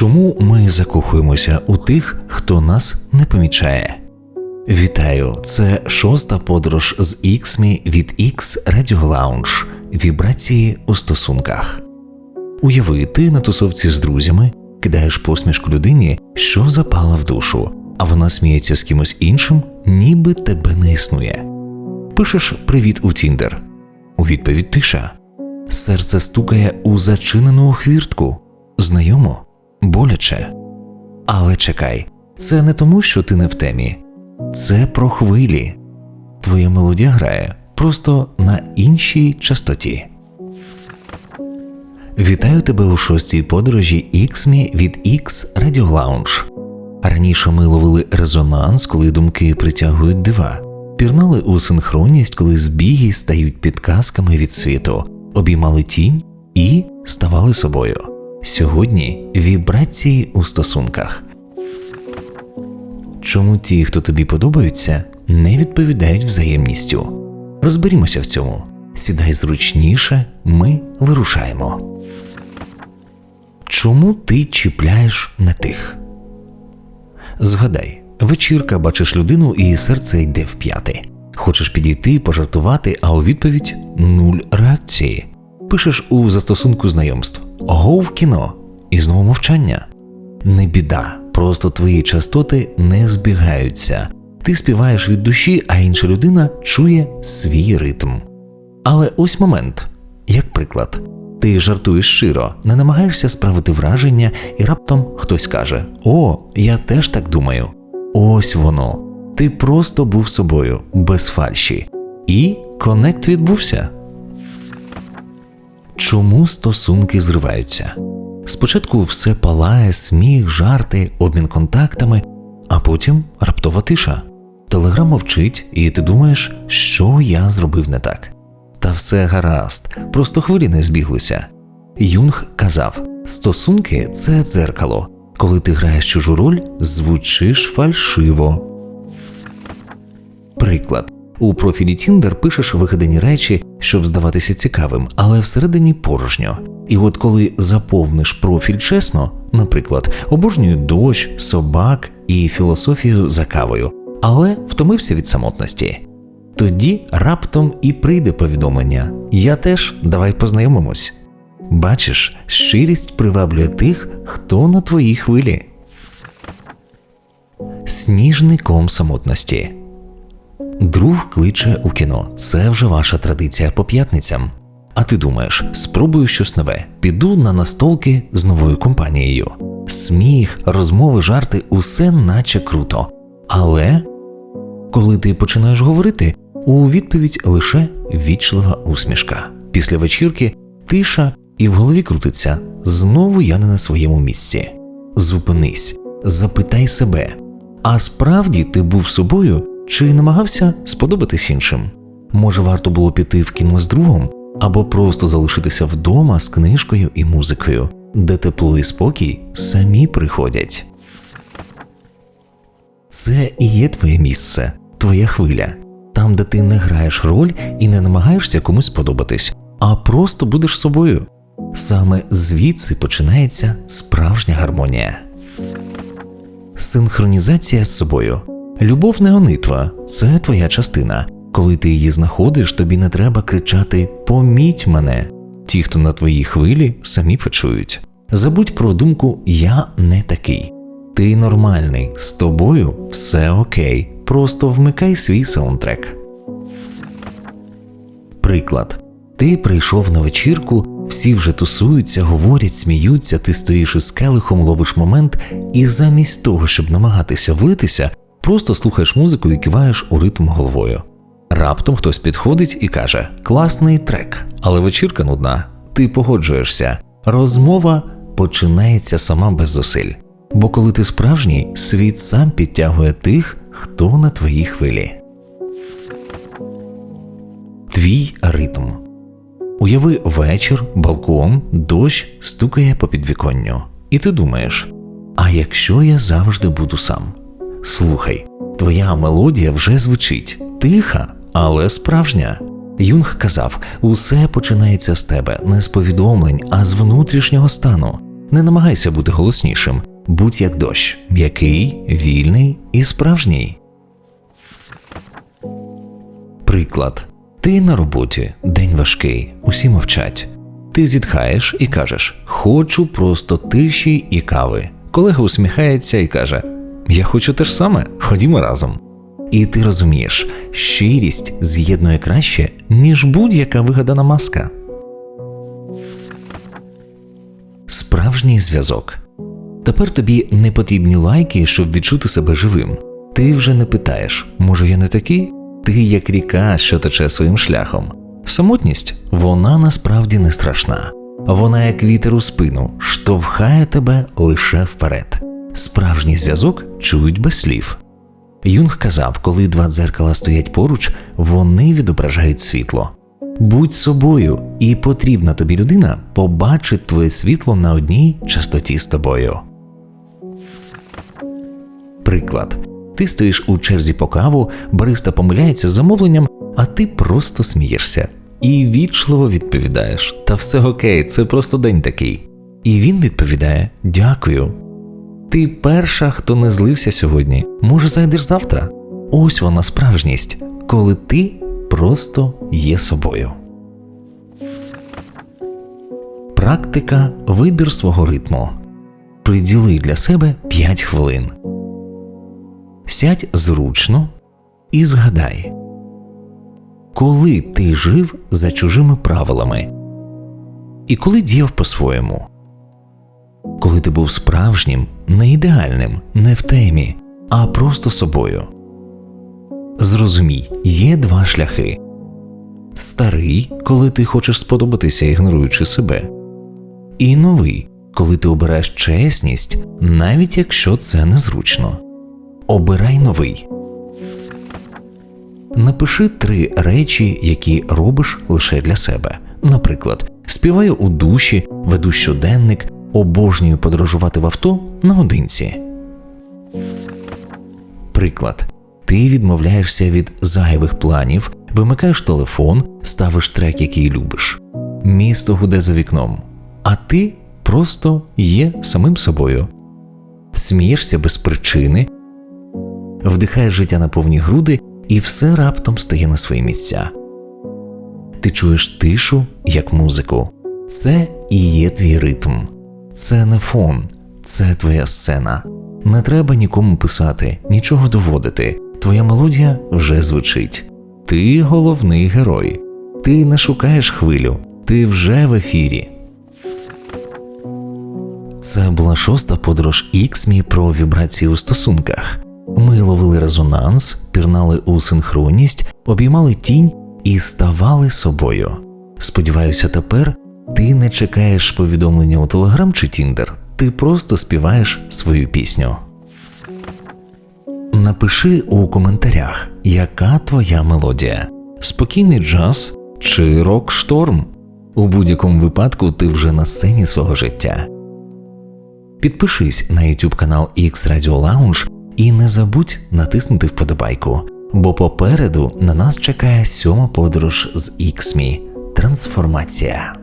Чому ми закохуємося у тих, хто нас не помічає? Вітаю! Це шоста подорож з Іксмі від X Radio Lounge. Вібрації у стосунках. Уяви, ти на тусовці з друзями кидаєш посмішку людині, що запала в душу, а вона сміється з кимось іншим, ніби тебе не існує. Пишеш привіт у Тіндер. У відповідь тиша. Серце стукає у зачинену хвіртку. Знайомо, боляче. Але чекай, це не тому, що ти не в темі, це про хвилі. Твоя мелодія грає просто на іншій частоті. Вітаю тебе у шостій подорожі Іксмі від X Radio Lounge. Раніше ми ловили резонанс, коли думки притягують дива, пірнали у синхронність, коли збіги стають підказками від світу, обіймали тінь і ставали собою. Сьогодні вібрації у стосунках. Чому ті, хто тобі подобаються, не відповідають взаємністю? Розберімося в цьому. Сідай зручніше, ми вирушаємо. Чому ти чіпляєш не тих? Згадай, вечірка бачиш людину, і серце йде в п'яти. Хочеш підійти, пожартувати, а у відповідь нуль реакції. Пишеш у застосунку знайомств Го в кіно і знову мовчання. Не біда, просто твої частоти не збігаються. Ти співаєш від душі, а інша людина чує свій ритм. Але ось момент, як приклад, ти жартуєш щиро, не намагаєшся справити враження, і раптом хтось каже: О, я теж так думаю. Ось воно. Ти просто був собою, без фальші. І конект відбувся. Чому стосунки зриваються? Спочатку все палає, сміх, жарти, обмін контактами, а потім раптова тиша. Телеграм мовчить, і ти думаєш, що я зробив не так. Та все гаразд, просто хвилі не збіглися. Юнг казав: стосунки це дзеркало. Коли ти граєш чужу роль, звучиш фальшиво. Приклад. У профілі Tinder пишеш вигадані речі, щоб здаватися цікавим, але всередині порожньо. І от коли заповниш профіль чесно, наприклад, обожнюю дощ, собак і філософію за кавою, але втомився від самотності. Тоді раптом і прийде повідомлення Я теж давай познайомимось. Бачиш, щирість приваблює тих, хто на твоїй хвилі. Сніжний ком самотності. Друг кличе у кіно. Це вже ваша традиція по п'ятницям. А ти думаєш, спробую щось нове, піду на настолки з новою компанією. Сміх, розмови, жарти усе наче круто. Але коли ти починаєш говорити, у відповідь лише вічлива усмішка. Після вечірки тиша і в голові крутиться знову я не на своєму місці. Зупинись, запитай себе, а справді ти був собою чи намагався сподобатись іншим? Може, варто було піти в кіно з другом або просто залишитися вдома з книжкою і музикою, де тепло і спокій самі приходять. Це і є твоє місце, твоя хвиля, там, де ти не граєш роль і не намагаєшся комусь сподобатись, а просто будеш собою. Саме звідси починається справжня гармонія. Синхронізація з собою. Любов не гонитва, це твоя частина. Коли ти її знаходиш, тобі не треба кричати Поміть мене. Ті, хто на твоїй хвилі, самі почують. Забудь про думку Я не такий. Ти нормальний, з тобою все окей. Просто вмикай свій саундтрек. Приклад. Ти прийшов на вечірку, всі вже тусуються, говорять, сміються, ти стоїш із келихом, ловиш момент, і замість того, щоб намагатися влитися, просто слухаєш музику і киваєш у ритм головою. Раптом хтось підходить і каже: Класний трек, але вечірка нудна, ти погоджуєшся. Розмова починається сама без зусиль. Бо коли ти справжній, світ сам підтягує тих, хто на твоїй хвилі. Твій ритм. Уяви вечір, балкон, дощ стукає по підвіконню. І ти думаєш: а якщо я завжди буду сам? Слухай, твоя мелодія вже звучить тиха, але справжня. Юнг казав: усе починається з тебе, не з повідомлень, а з внутрішнього стану. Не намагайся бути голоснішим, будь як дощ, м'який, вільний і справжній. Приклад. Ти на роботі, день важкий, усі мовчать. Ти зітхаєш і кажеш: Хочу просто тиші і кави. Колега усміхається і каже: Я хочу те ж саме, ходімо разом. І ти розумієш, щирість з'єднує краще, ніж будь-яка вигадана маска. Справжній зв'язок. Тепер тобі не потрібні лайки, щоб відчути себе живим. Ти вже не питаєш, може я не такий? Ти як ріка, що тече своїм шляхом. Самотність вона насправді не страшна. Вона, як вітер у спину, штовхає тебе лише вперед. Справжній зв'язок чують без слів. Юнг казав, коли два дзеркала стоять поруч, вони відображають світло. Будь собою, і потрібна тобі людина побачить твоє світло на одній частоті з тобою. Приклад. Ти стоїш у черзі по каву, бариста помиляється з замовленням, а ти просто смієшся. І вічливо відповідаєш: Та все окей, це просто день такий. І він відповідає: Дякую. Ти перша, хто не злився сьогодні. Може, зайдеш завтра? Ось вона справжність, коли ти просто є собою. Практика вибір свого ритму. Приділи для себе 5 хвилин. Сядь зручно і згадай, коли ти жив за чужими правилами, і коли діяв по-своєму, коли ти був справжнім, не ідеальним, не в темі, а просто собою. Зрозумій, є два шляхи старий, коли ти хочеш сподобатися, ігноруючи себе, і новий, коли ти обираєш чесність, навіть якщо це незручно. Обирай новий. Напиши три речі, які робиш лише для себе. Наприклад, співаю у душі, веду щоденник, обожнюю подорожувати в авто наодинці. Приклад. Ти відмовляєшся від зайвих планів, вимикаєш телефон, ставиш трек, який любиш. Місто гуде за вікном, а ти просто є самим собою. Смієшся без причини, вдихаєш життя на повні груди, і все раптом стає на свої місця. Ти чуєш тишу як музику. Це і є твій ритм, це не фон, це твоя сцена. Не треба нікому писати, нічого доводити. Твоя мелодія вже звучить. Ти головний герой. Ти не шукаєш хвилю, ти вже в ефірі. Це була шоста подорож Іксмі про вібрації у стосунках. Ми ловили резонанс, пірнали у синхронність, обіймали тінь і ставали собою. Сподіваюся, тепер ти не чекаєш повідомлення у Телеграм чи Тіндер, ти просто співаєш свою пісню. Напиши у коментарях, яка твоя мелодія: спокійний джаз чи рок-шторм. У будь-якому випадку ти вже на сцені свого життя. Підпишись на YouTube канал X Radio Lounge і не забудь натиснути вподобайку, бо попереду на нас чекає сьома подорож з Іксмі трансформація.